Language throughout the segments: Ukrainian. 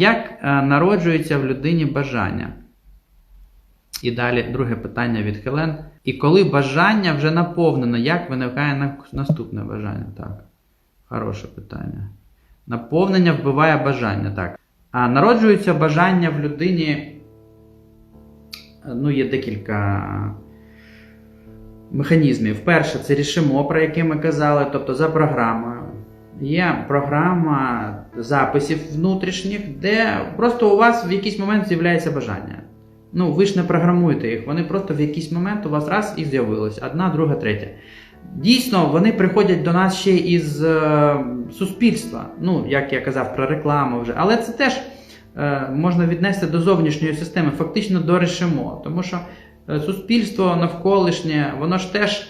як е, народжується в людині бажання? І далі друге питання від Хелен. І коли бажання вже наповнено, як виникає на- наступне бажання? Так. Хороше питання. Наповнення вбиває бажання. Так. А народжується бажання в людині. е, Ну, є декілька механізмів. Перше, це рішимо, про яке ми казали, тобто за програмою. Є програма записів внутрішніх, де просто у вас в якийсь момент з'являється бажання. Ну, ви ж не програмуєте їх, вони просто в якийсь момент у вас раз і з'явилось, одна, друга, третя. Дійсно, вони приходять до нас ще із е, суспільства. Ну, як я казав про рекламу вже. Але це теж е, можна віднести до зовнішньої системи, фактично до решимо. Тому що е, суспільство навколишнє, воно ж теж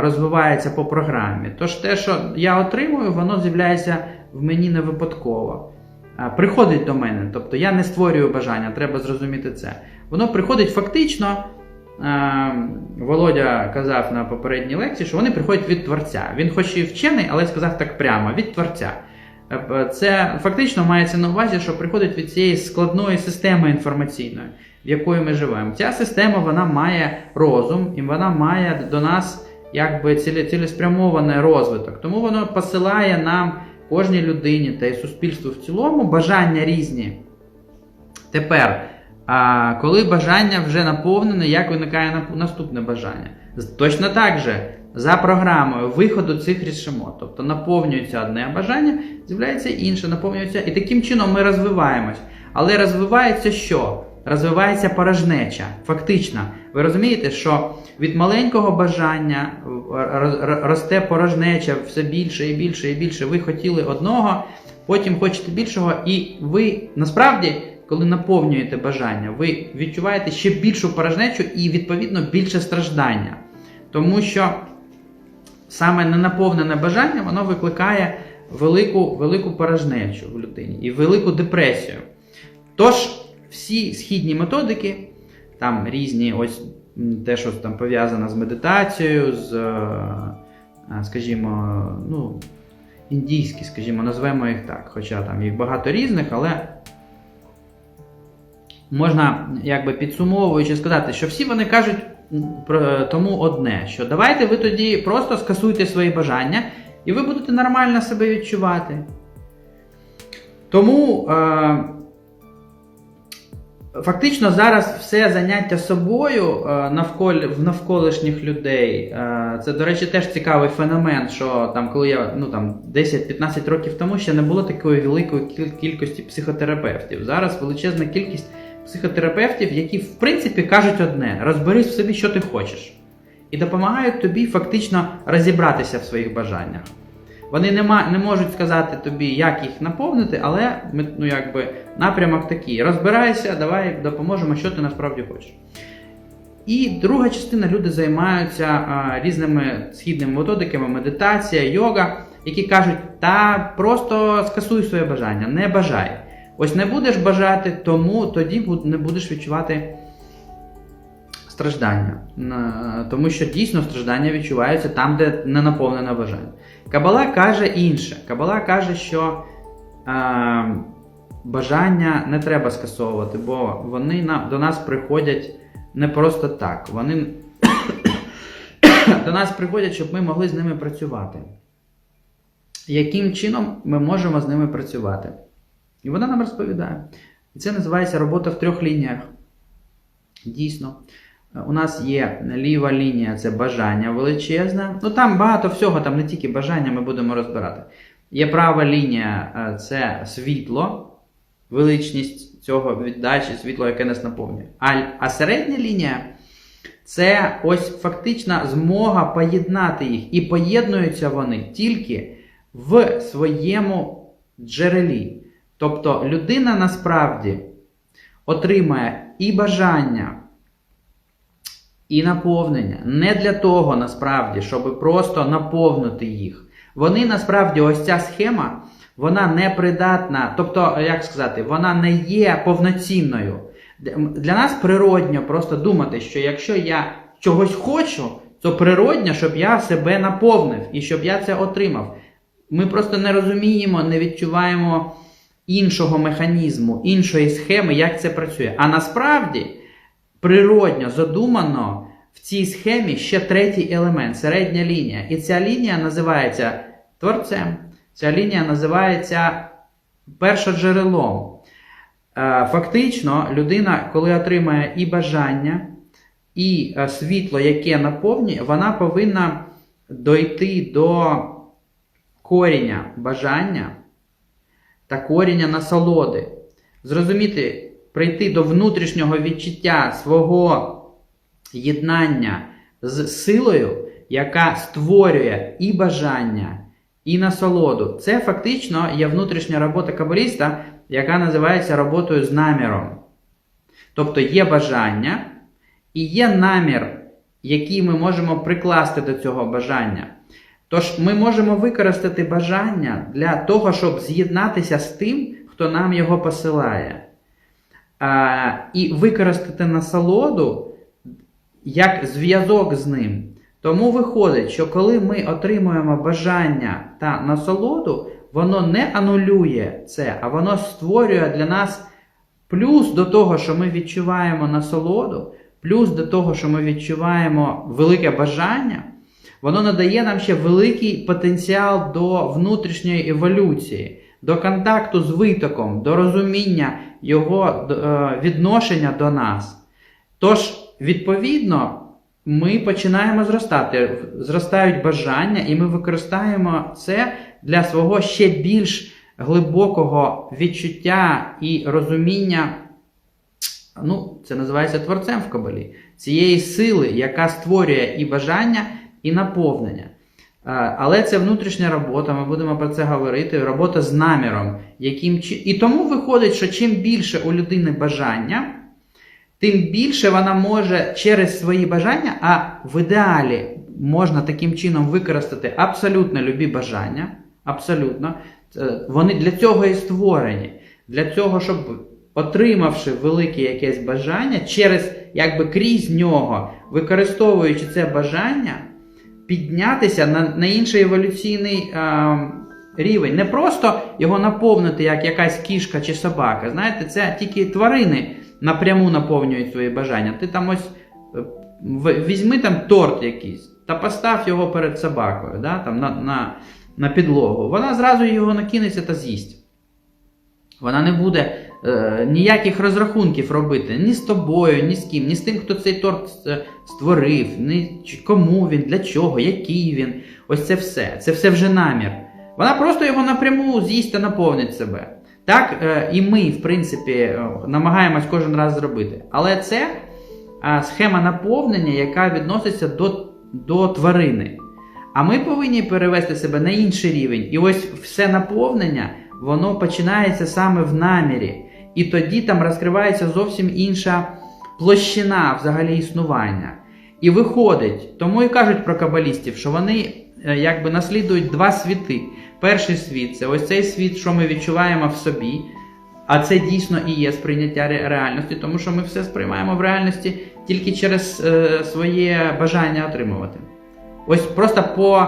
розвивається по програмі. Тож те, що я отримую, воно з'являється в мені не випадково. Е, Приходить до мене, тобто я не створюю бажання, треба зрозуміти це. Воно приходить фактично. Е, Володя казав на попередній лекції, що вони приходять від творця. Він хоч і вчений, але сказав так прямо: від творця. Е, е, Це фактично мається на увазі, що приходить від цієї складної системи інформаційної, в якої ми живемо. Ця система вона має розум і вона має до нас якби цілі- цілеспрямований розвиток. Тому воно посилає нам кожній людині та й суспільству в цілому бажання різні. Тепер, коли бажання вже наповнене, як виникає наступне бажання? Точно так же, за програмою виходу цих рішимо. Тобто наповнюється одне бажання, з'являється інше, наповнюється. І таким чином ми розвиваємось. Але розвивається що? Розвивається порожнеча. Фактично, ви розумієте, що від маленького бажання росте порожнеча все більше і більше і більше. Ви хотіли одного, потім хочете більшого, і ви насправді, коли наповнюєте бажання, ви відчуваєте ще більшу порожнечу і відповідно більше страждання. Тому що саме ненаповнене бажання воно викликає велику, велику порожнечу в людині і велику депресію. Tож, всі східні методики, там різні, ось те, що там пов'язано з медитацією, з, е, е, скажімо, ну, індійські, скажімо, назвемо їх так. Хоча там їх багато різних, але можна, якби підсумовуючи, сказати, що всі вони кажуть тому одне: що давайте ви тоді просто скасуйте свої бажання, і ви будете нормально себе відчувати. Тому. Е, Фактично зараз все заняття собою е, навколь, в навколишніх людей. е, Це, до речі, теж цікавий феномен, що там, коли я ну, там, 10-15 років тому ще не було такої великої кількості психотерапевтів. Зараз величезна кількість психотерапевтів, які в принципі кажуть одне: розберись в собі, що ти хочеш, і допомагають тобі фактично розібратися в своїх бажаннях. Вони не, не можуть сказати тобі, як їх наповнити, але ну, якби, напрямок такий: розбирайся, давай допоможемо, що ти насправді хочеш. І друга частина люди займаються а, різними східними методиками, медитація, йога, які кажуть, та просто скасуй своє бажання, не бажай. Ось не будеш бажати, тому тоді не будеш відчувати страждання. Тому що дійсно страждання відчуваються там, де не наповнене бажання. Кабала каже інше. Кабала каже, що е, бажання не треба скасовувати, бо вони на, до нас приходять не просто так. Вони до нас приходять, щоб ми могли з ними працювати. Яким чином ми можемо з ними працювати? І вона нам розповідає. І це називається робота в трьох лініях. Дійсно. У нас є ліва лінія це бажання величезне. Ну там багато всього, там не тільки бажання ми будемо розбирати. Є права лінія е, це світло, величність цього віддачі, світло, яке нас наповнює. А, а середня лінія це ось фактична змога поєднати їх. І поєднуються вони тільки в своєму джерелі. Тобто людина насправді отримає і бажання і наповнення не для того, насправді, щоб просто наповнити їх. Вони насправді, ось ця схема, вона не придатна, тобто, як сказати, вона не є повноцінною. Для нас природньо просто думати, що якщо я чогось хочу, то природньо, щоб я себе наповнив і щоб я це отримав. Ми просто не розуміємо, не відчуваємо іншого механізму, іншої схеми, як це працює. А насправді природньо задумано в цій схемі ще третій елемент середня лінія. І ця лінія називається творцем. Ця лінія називається першоджерелом. Е, Фактично, людина, коли отримає і бажання, і е, світло, яке наповнює, вона повинна дойти до коріння бажання та коріння насолоди. Зрозуміти, прийти до внутрішнього відчуття свого єднання з силою, яка створює і бажання, і насолоду. Це фактично є внутрішня робота кабаліста, яка називається роботою з наміром. Тобто є бажання і є намір, який ми можемо прикласти до цього бажання. Тож ми можемо використати бажання для того, щоб з'єднатися з тим, хто нам його посилає. А, і використати насолоду як зв'язок з ним. Тому виходить, що коли ми отримуємо бажання та насолоду, воно не анулює це, а воно створює для нас плюс до того, що ми відчуваємо насолоду, плюс до того, що ми відчуваємо велике бажання, воно надає нам ще великий потенціал до внутрішньої еволюції, до контакту з витоком, до розуміння його е, відношення до нас. Тож, відповідно, ми починаємо зростати, зростають бажання, і ми використаємо це для свого ще більш глибокого відчуття і розуміння. Ну, це називається творцем в Кабалі, цієї сили, яка створює і бажання, і наповнення. Е, Але це внутрішня робота, ми будемо про це говорити. Робота з наміром. Яким. І тому виходить, що чим більше у людини бажання, тим більше вона може через свої бажання, а в ідеалі можна таким чином використати абсолютно любі бажання. Абсолютно. Е, Вони для цього і створені. Для цього, щоб отримавши велике якесь бажання, через якби крізь нього, використовуючи це бажання, піднятися на, на інший еволюційний е, рівень. Не просто його наповнити, як якась кішка чи собака. Знаєте, це тільки тварини напряму наповнюють свої бажання. Ти там ось е, візьми там торт якийсь та постав його перед собакою, да, там, на, на, на підлогу. Вона зразу його накинеться та з'їсть. Вона не буде е, ніяких розрахунків робити ні з тобою, ні з ким, ні з тим, хто цей торт е, створив, ні кому він, для чого, який він. Ось це все. Це все вже намір. Вона просто його напряму з'їсть та наповнить себе. Так е, і ми, в принципі, е, намагаємось кожен раз зробити. Але це е, схема наповнення, яка відноситься до, до тварини. А ми повинні перевести себе на інший рівень. І ось все наповнення, воно починається саме в намірі. І тоді там розкривається зовсім інша площина взагалі існування. І виходить, тому і кажуть про кабалістів, що вони е, якби наслідують два світи. Перший світ це ось цей світ, що ми відчуваємо в собі. А це дійсно і є сприйняття ре- реальності, тому що ми все сприймаємо в реальності тільки через е, своє бажання отримувати. Ось просто по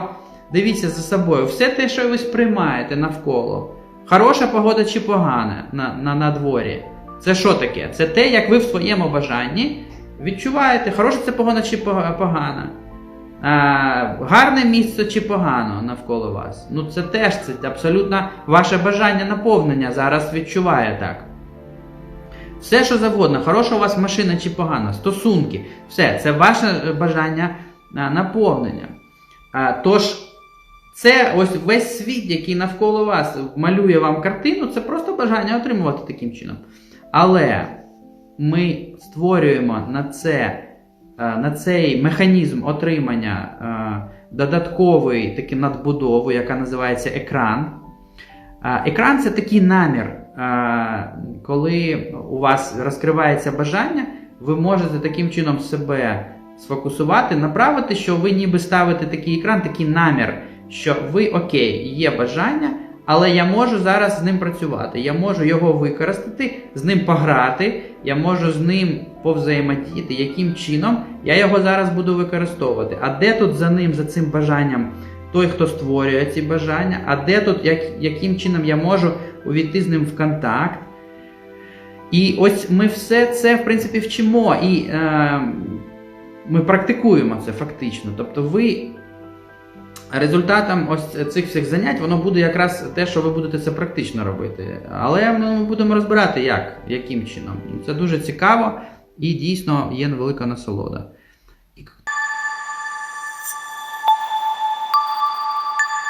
дивіться за собою, все те, що ви сприймаєте навколо, хороша погода чи погана на, на, на дворі. Це що таке? Це те, як ви в своєму бажанні відчуваєте, хороша це погода чи погана. А, гарне місце чи погано навколо вас. Ну це теж це абсолютно ваше бажання наповнення зараз відчуває так. Все, що завгодно, хороша у вас машина чи погана, стосунки, все, це ваше бажання наповнення. А, тож, це ось весь світ, який навколо вас малює вам картину, це просто бажання отримувати таким чином. Але ми створюємо на це, е, на цей механізм отримання е, додатковий таку надбудову, яка називається екран. Е, Екран це такий намір. Коли у вас розкривається бажання, ви можете таким чином себе сфокусувати, направити, що ви ніби ставите такий екран, такий намір, що ви окей, є бажання, але я можу зараз з ним працювати. Я можу його використати, з ним пограти, я можу з ним повзаємодіяти, яким чином я його зараз буду використовувати. А де тут за ним, за цим бажанням той, хто створює ці бажання, а де тут, як, яким чином я можу увійти з ним в контакт. І ось ми все це, в принципі, вчимо і е, ми практикуємо це фактично. Тобто, ви результатом ось цих всіх занять воно буде якраз те, що ви будете це практично робити. Але ми будемо розбирати, як, яким чином. Це дуже цікаво і дійсно є велика насолода.